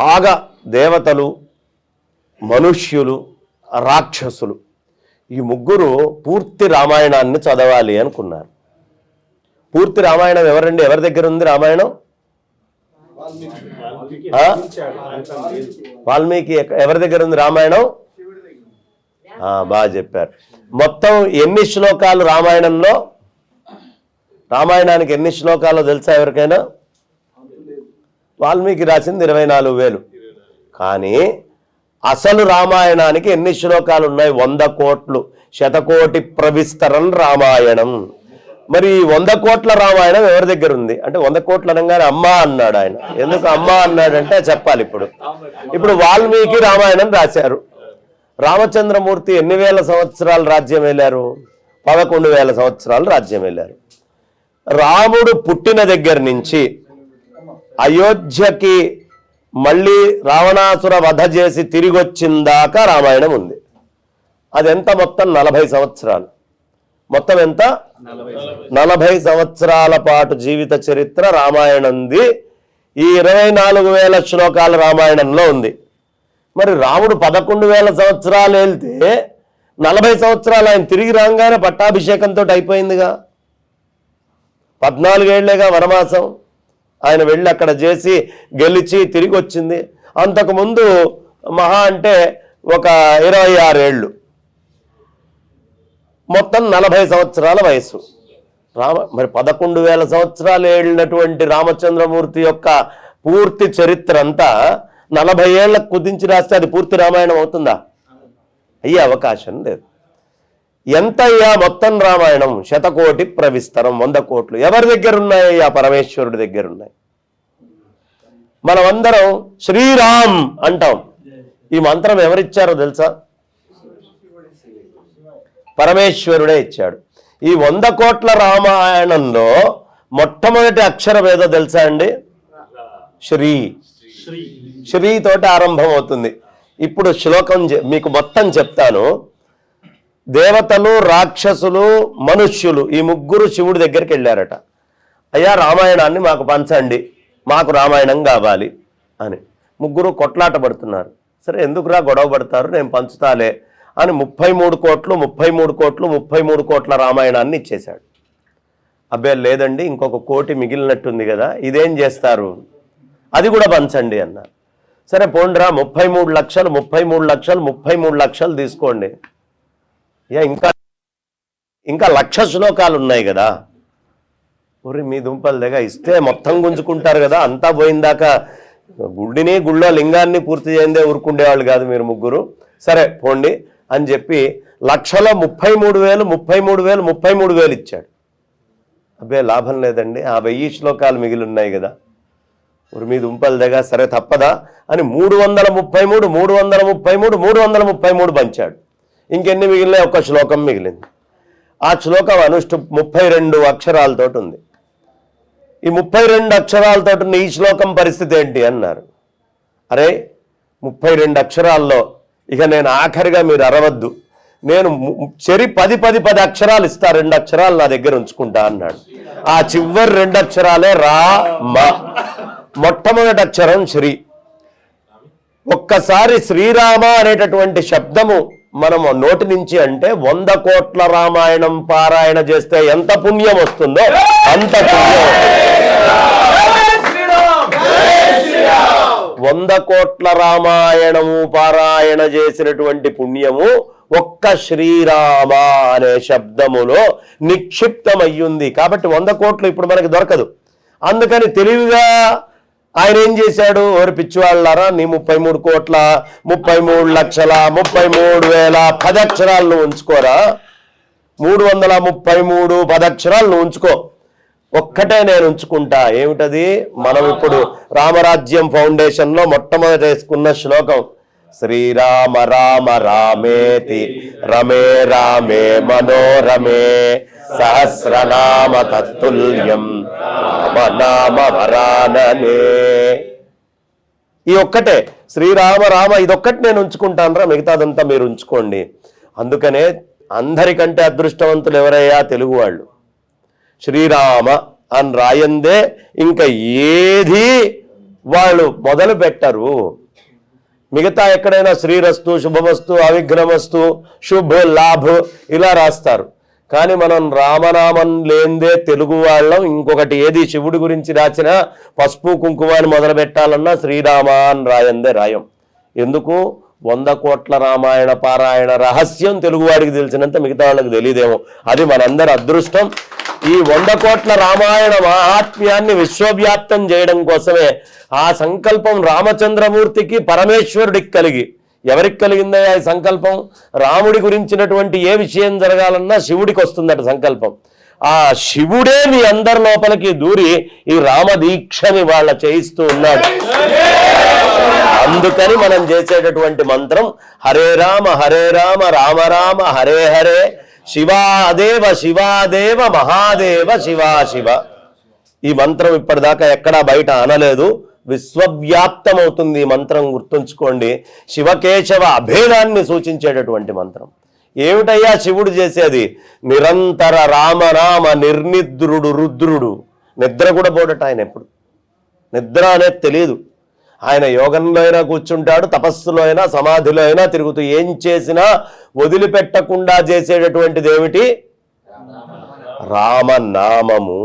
బాగా దేవతలు మనుష్యులు రాక్షసులు. ఈ ముగ్గురు పూర్తి రామాయణాన్ని చదవాలి అనుకున్నారు. పూర్తి రామాయణం ఎవరండి? ఎవరి దగ్గర ఉంది రామాయణం? వాల్మీకి ఎవరి దగ్గర ఉంది రామాయణం? బాగా చెప్పారు. మొత్తం ఎన్ని శ్లోకాలు రామాయణంలో? రామాయణానికి ఎన్ని శ్లోకాలు తెలుసా ఎవరికైనా? వాల్మీకి రాసింది ఇరవై నాలుగు వేలు. కానీ అసలు రామాయణానికి ఎన్ని శ్లోకాలు ఉన్నాయి వంద కోట్లు శతకోటి ప్రవిస్తరం రామాయణం. మరి వంద కోట్ల రామాయణం ఎవరి దగ్గర ఉంది? అంటే వంద కోట్ల అనగానే అమ్మ అన్నాడు ఆయన. ఎందుకు అమ్మ అన్నాడంటే చెప్పాలి ఇప్పుడు. ఇప్పుడు వాల్మీకి రామాయణం రాశారు. రామచంద్రమూర్తి ఎన్ని వేల సంవత్సరాలు రాజ్యం వెళ్ళారు పదకొండు వేల సంవత్సరాలు రాజ్యం వెళ్ళారు రాముడు పుట్టిన దగ్గర నుంచి అయోధ్యకి మళ్ళీ రావణాసుర వధ చేసి తిరిగి వచ్చిందాక రామాయణం ఉంది. అది ఎంత మొత్తం నలభై సంవత్సరాలు? మొత్తం ఎంత? నలభై సంవత్సరాల పాటు జీవిత చరిత్ర రామాయణంది. ఈ ఇరవై నాలుగు వేల శ్లోకాల రామాయణంలో ఉంది. మరి రాముడు పదకొండు వేల సంవత్సరాలు వెళ్తే నలభై సంవత్సరాలు ఆయన తిరిగి రాగానే పట్టాభిషేకంతో అయిపోయిందిగా. పద్నాలుగేళ్ళేగా వనవాసం. ఆయన వెళ్ళి అక్కడ చేసి గెలిచి తిరిగి వచ్చింది అంతకుముందు మహా అంటే ఒక ఇరవై ఆరేళ్ళు మొత్తం నలభై సంవత్సరాల వయసు రామ మరి పదకొండు వేల సంవత్సరాలు ఏళ్ళినటువంటి రామచంద్రమూర్తి యొక్క పూర్తి చరిత్ర అంతా నలభై ఏళ్ళకు కుదించి రాస్తే అది పూర్తి రామాయణం అవుతుందా? అయ్యే అవకాశం లేదు. ఎంత అయ్యా మొత్తం రామాయణం? శతకోటి ప్రవిస్తరం వంద కోట్లు. ఎవరి దగ్గర ఉన్నాయి ఆ పరమేశ్వరుడి దగ్గర ఉన్నాయి మనమందరం శ్రీరామ్ అంటాం. ఈ మంత్రం ఎవరిచ్చారో తెలుసా? పరమేశ్వరుడే ఇచ్చాడు. ఈ వంద కోట్ల రామాయణంలో మొట్టమొదటి అక్షరం ఏదో తెలుసా అండి? శ్రీ. శ్రీ. తోటి ఆరంభం అవుతుంది ఇప్పుడు శ్లోకం మీకు మొత్తం చెప్తాను. దేవతలు రాక్షసులు మనుష్యులు ఈ ముగ్గురు శివుడి దగ్గరికి వెళ్ళారట. అయ్యా రామాయణాన్ని మాకు పంచండి మాకు రామాయణం కావాలి అని. ముగ్గురు కొట్లాట పడుతున్నారు సరే ఎందుకురా గొడవ పడతారు? నేను పంచుతాలే అని ముప్పై మూడు కోట్లు ముప్పై మూడు కోట్లు ముప్పై మూడు కోట్ల రామాయణాన్ని ఇచ్చేశాడు. అబ్బే లేదండి ఇంకొక కోటి మిగిలినట్టుంది కదా ఇదేం చేస్తారు? అది కూడా పంచండి అన్నారు. సరే పోండిరా ముప్పై మూడు లక్షలు ముప్పై మూడు లక్షలు ముప్పై మూడు లక్షలు తీసుకోండి. యా ఇంకా ఇంకా లక్ష శ్లోకాలు ఉన్నాయి కదా. ఒరి మీ దుంపల దగ్గర ఇస్తే మొత్తం గుంజుకుంటారు కదా. అంతా పోయిందాక గుడిని గుళ్ళో లింగాన్ని పూర్తి చేయందే ఊరుకుండేవాళ్ళు కాదు మీరు ముగ్గురు. సరే పోండి అని చెప్పి లక్షలో ముప్పై మూడు వేలు ముప్పై మూడు వేలు ముప్పై మూడు వేలు ఇచ్చాడు. అబ్బే లాభం లేదండి. ఆ వెయ్యి శ్లోకాలు మిగిలి ఉన్నాయి కదా. ఊరి మీద ఉంపల దగ్గర సరే తప్పదా అని మూడు వందల ముప్పై మూడు మూడు వందల ముప్పై మూడు మూడు వందల ముప్పై మూడు పంచాడు. ఇంకెన్ని మిగిలినాయి? ఒక శ్లోకం మిగిలింది. ఆ శ్లోకం అనుష్ఠు ముప్పై రెండు అక్షరాలతో ఉంది. ఈ ముప్పై రెండు అక్షరాలతో ఉన్న ఈ శ్లోకం పరిస్థితి ఏంటి అన్నారు. అరే ముప్పై రెండు అక్షరాల్లో ఇక నేను ఆఖరిగా మీరు అరవద్దు. నేను ము- చెరి పది పది పది అక్షరాలు ఇస్తా రెండు అక్షరాలు నా దగ్గర ఉంచుకుంటా అన్నాడు. ఆ చివరి రెండు అక్షరాలే రా మా. మొట్టమొదటి అక్షరం శ్రీ. ఒక్కసారి శ్రీరామ అనేటటువంటి శబ్దము మనము నోటి నుంచి అంటే వంద కోట్ల రామాయణం పారాయణ చేస్తే ఎంత పుణ్యం వస్తుందో అంత పుణ్యం వంద కోట్ల రామాయణము పారాయణ చేసినటువంటి పుణ్యము ఒక్క శ్రీరామ అనే శబ్దములో నిక్షిప్తమయ్యింది. కాబట్టి వంద కోట్లు ఇప్పుడు మనకి దొరకదు. అందుకని తెలివిగా ఆయన ఏం చేశాడు? ఓరి పిచ్చివాళ్ళారా నీ ముప్పై మూడు కోట్ల ముప్పై మూడు లక్షల ముప్పై మూడు వేల పదక్షరాలను ఉంచుకోరా? మూడు వందల ముప్పై మూడు పదక్షరాలను ఉంచుకో. ఒక్కటే నేను ఉంచుకుంటా. ఏమిటది? మనం ఇప్పుడు రామరాజ్యం ఫౌండేషన్లో మొట్టమొదట వేసుకున్న శ్లోకం. శ్రీరామ రామ రామేతి రమే రామే మనోరమే. సహస్రనామ తత్తుల్యం రామనామ వరాననే ఈ ఒక్కటే శ్రీరామ రామ ఇదొక్కటి నేను ఉంచుకుంటాను రా మిగతాదంతా మీరు ఉంచుకోండి. అందుకనే అందరికంటే అదృష్టవంతులు ఎవరయ్యా? తెలుగు వాళ్ళు శ్రీరామ అని రాయందే ఇంకా ఏది వాళ్ళు మొదలు పెట్టరు. మిగతా ఎక్కడైనా శ్రీరస్తు శుభమస్తు అవిఘ్నమస్తు శుభ లాభ్ ఇలా రాస్తారు. కానీ మనం రామనామం లేందే తెలుగు వాళ్ళం. ఇంకొకటి ఏది శివుడి గురించి రాసినా పసుపు కుంకుమాన్ని మొదలు పెట్టాలన్నా శ్రీరామ అని రాయందే రాయం. ఎందుకు? వంద కోట్ల రామాయణ పారాయణ రహస్యం తెలుగువాడికి తెలిసినంత మిగతా వాళ్ళకి తెలియదేమో. అది మనందరి అదృష్టం. ఈ వంద కోట్ల రామాయణ మహాత్మ్యాన్ని విశ్వవ్యాప్తం చేయడం కోసమే ఆ సంకల్పం రామచంద్రమూర్తికి పరమేశ్వరుడికి కలిగి ఎవరికి కలిగిందా ఈ సంకల్పం? రాముడి గురించినటువంటి ఏ విషయం జరగాలన్నా శివుడికి వస్తుందట సంకల్పం. ఆ శివుడే మీ అందరి లోపలికి దూరి ఈ రామదీక్షని వాళ్ళ చేయిస్తూ ఉన్నాడు. అందుకని మనం చేసేటటువంటి మంత్రం హరే రామ హరే రామ రామ రామ హరే హరే శివాదేవ శివాదేవ మహాదేవ శివా శివ. ఈ మంత్రం ఇప్పటిదాకా ఎక్కడా బయట అనలేదు విశ్వవ్యాప్తం అవుతుంది ఈ మంత్రం గుర్తుంచుకోండి. శివకేశవ అభేదాన్ని సూచించేటటువంటి మంత్రం. ఏమిటయ్యా శివుడు చేసేది? నిరంతర రామనామ నిర్నిద్రుడు రుద్రుడు. నిద్ర కూడా పోడట ఆయన ఎప్పుడు? నిద్ర అనేది తెలియదు ఆయన యోగంలో అయినా కూర్చుంటాడు తపస్సులో అయినా సమాధిలో అయినా తిరుగుతూ ఏం చేసినా వదిలిపెట్టకుండా చేసేటటువంటిది ఏమిటి? రామనామము.